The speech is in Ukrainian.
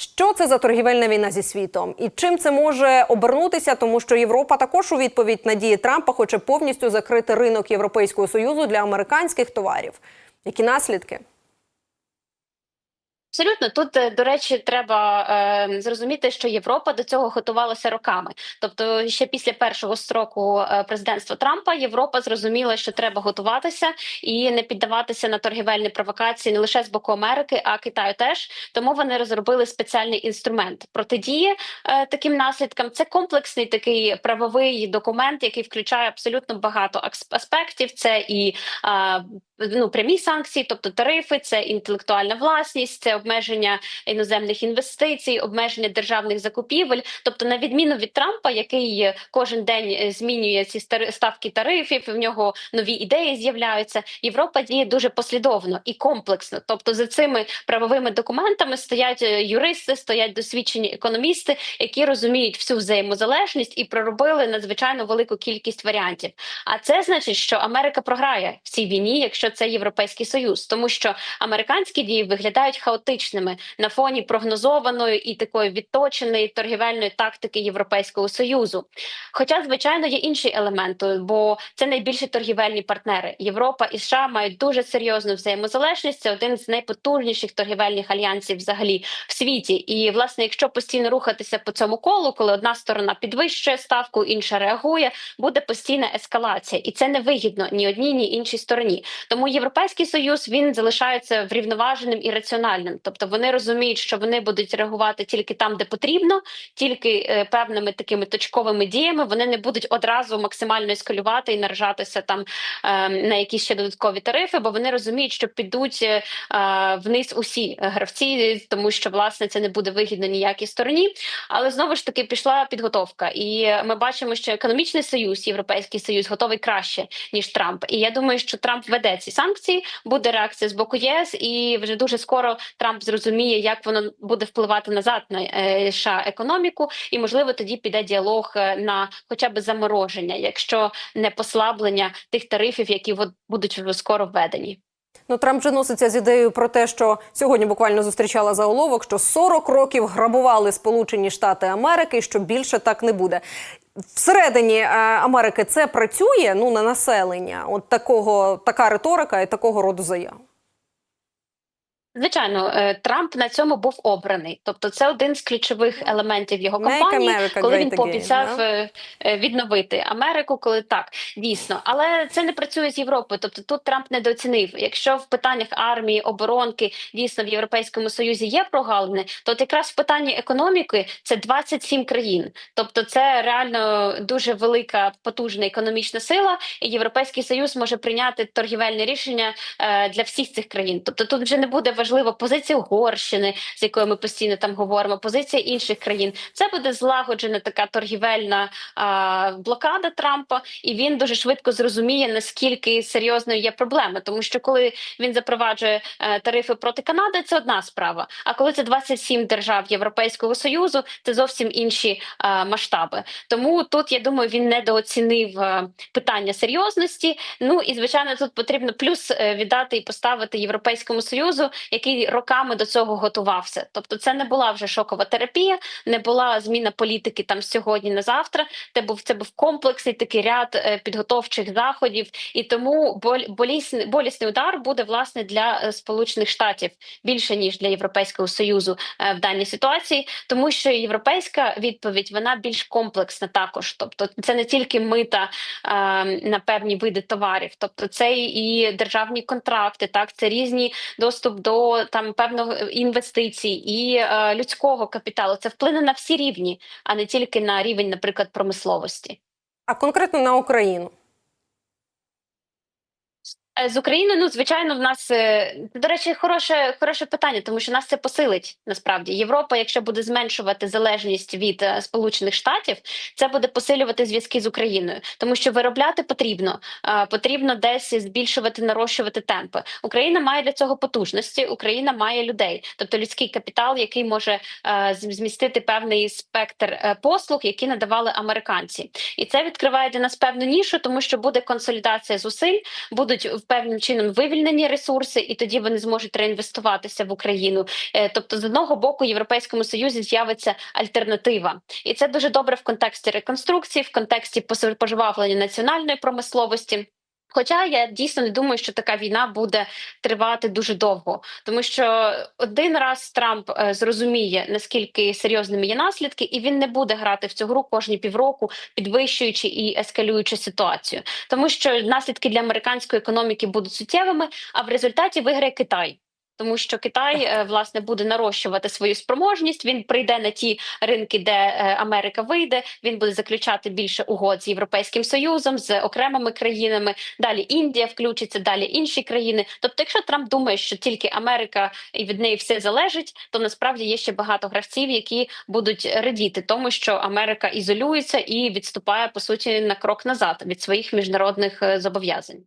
Що це за торгівельна війна зі світом? І чим це може обернутися? Тому що Європа також у відповідь на дії Трампа хоче повністю закрити ринок Європейського союзу для американських товарів. Які наслідки? Абсолютно тут, е, до речі, треба е, зрозуміти, що Європа до цього готувалася роками. Тобто, ще після першого строку е, президентства Трампа Європа зрозуміла, що треба готуватися і не піддаватися на торгівельні провокації не лише з боку Америки, а Китаю теж. Тому вони розробили спеціальний інструмент протидії е, таким наслідкам. Це комплексний такий правовий документ, який включає абсолютно багато аспектів. Це і е, ну прямі санкції, тобто тарифи, це інтелектуальна власність, це обмеження іноземних інвестицій, обмеження державних закупівель. Тобто, на відміну від Трампа, який кожен день е, змінює ці ставки тарифів, в нього нові ідеї з'являються. Європа діє дуже послідовно і комплексно. Тобто, за цими правовими документами стоять е, юристи, стоять досвідчені економісти, які розуміють всю взаємозалежність і проробили надзвичайно велику кількість варіантів. А це значить, що Америка програє в цій війні, якщо це Європейський Союз, тому що американські дії виглядають хаотичними на фоні прогнозованої і такої відточеної торгівельної тактики Європейського союзу. Хоча, звичайно, є інший елемент, бо це найбільші торгівельні партнери. Європа і США мають дуже серйозну взаємозалежність. Це один з найпотужніших торгівельних альянсів взагалі в світі. І власне, якщо постійно рухатися по цьому колу, коли одна сторона підвищує ставку, інша реагує, буде постійна ескалація, і це не вигідно ні одній, ні іншій стороні. Тому європейський союз він залишається врівноваженим і раціональним. Тобто вони розуміють, що вони будуть реагувати тільки там, де потрібно, тільки е, певними такими точковими діями. Вони не будуть одразу максимально ескалювати і наражатися там е, на якісь ще додаткові тарифи, бо вони розуміють, що підуть е, вниз усі гравці, тому що власне це не буде вигідно ніякій стороні. Але знову ж таки пішла підготовка, і ми бачимо, що економічний союз, європейський союз, готовий краще ніж Трамп. І я думаю, що Трамп веде ці санкції, буде реакція з боку ЄС, і вже дуже скоро Трамп зрозуміє, як воно буде впливати назад на е, США економіку, і можливо тоді піде діалог е, на хоча б замороження, якщо не послаблення тих тарифів, які будуть скоро введені. Ну, Трамп же носиться з ідеєю про те, що сьогодні буквально зустрічала заголовок, що 40 років грабували Сполучені Штати Америки, і що більше так не буде. Всередині е, Америки це працює ну на населення. От такого така риторика і такого роду заяв. Звичайно, е, Трамп на цьому був обраний, тобто це один з ключових елементів його кампанії, коли він great again, пообіцяв да? е, е, відновити Америку, коли так дійсно, але це не працює з Європою. Тобто тут Трамп недооцінив. Якщо в питаннях армії, оборонки дійсно в Європейському Союзі є прогалини, то от якраз в питанні економіки це 27 країн. Тобто, це реально дуже велика потужна економічна сила, і Європейський Союз може прийняти торгівельне рішення е, для всіх цих країн. Тобто тут вже не буде важлива позиція Угорщини, з якою ми постійно там говоримо, позиція інших країн. Це буде злагоджена така торгівельна а, блокада Трампа, і він дуже швидко зрозуміє наскільки серйозною є проблема, тому що коли він запроваджує е, тарифи проти Канади, це одна справа. А коли це 27 держав Європейського союзу, це зовсім інші е, масштаби. Тому тут я думаю, він недооцінив е, питання серйозності. Ну і звичайно, тут потрібно плюс віддати і поставити європейському союзу, який роками до цього готувався. Тобто, це не була вже шокова терапія, не була зміна політики там сьогодні на завтра. Це був це був комплексний такий ряд е, підготовчих заходів, і тому болісний, болісний удар буде власне для е, Сполучених Штатів більше ніж для Європейського союзу е, в даній ситуації, тому що європейська відповідь вона більш комплексна також. Тобто, це не тільки мита е, на певні види товарів, тобто це і державні контракти, так це різні доступ до там певного інвестицій і е, людського капіталу. Це вплине на всі рівні, а не тільки на рівень, наприклад, промисловості. А конкретно на Україну. Е, З України, ну звичайно, в нас е, до речі, хороше, хороше питання, тому що нас це посилить насправді. Європа, якщо буде зменшувати залежність від е, Сполучених Штатів, це буде посилювати зв'язки з Україною, тому що виробляти потрібно, потрібно десь збільшувати, нарощувати темпи. Україна має для цього потужності. Україна має людей, тобто людський капітал, який може змістити певний спектр послуг, які надавали американці, і це відкриває для нас певну нішу, тому що буде консолідація зусиль, будуть певним чином вивільнені ресурси, і тоді вони зможуть реінвестуватися в Україну. Е, Тобто, з одного боку, європейському союзі з'явиться альтернатива, і це дуже добре в контексті реконструкції, в контексті пожвавлення національної промисловості. Хоча я дійсно не думаю, що така війна буде тривати дуже довго, тому що один раз Трамп е, зрозуміє наскільки серйозними є наслідки, і він не буде грати в цю гру кожні півроку, підвищуючи і ескалюючи ситуацію, тому що наслідки для американської економіки будуть суттєвими, а в результаті виграє Китай. Тому що Китай е, власне буде нарощувати свою спроможність. Він прийде на ті ринки, де е, Америка вийде. Він буде заключати більше угод з європейським союзом, з окремими країнами. Далі Індія включиться, далі інші країни. Тобто, якщо Трамп думає, що тільки Америка і від неї все залежить, то насправді є ще багато гравців, які будуть радіти тому, що Америка ізолюється і відступає по суті на крок назад від своїх міжнародних е, зобов'язань.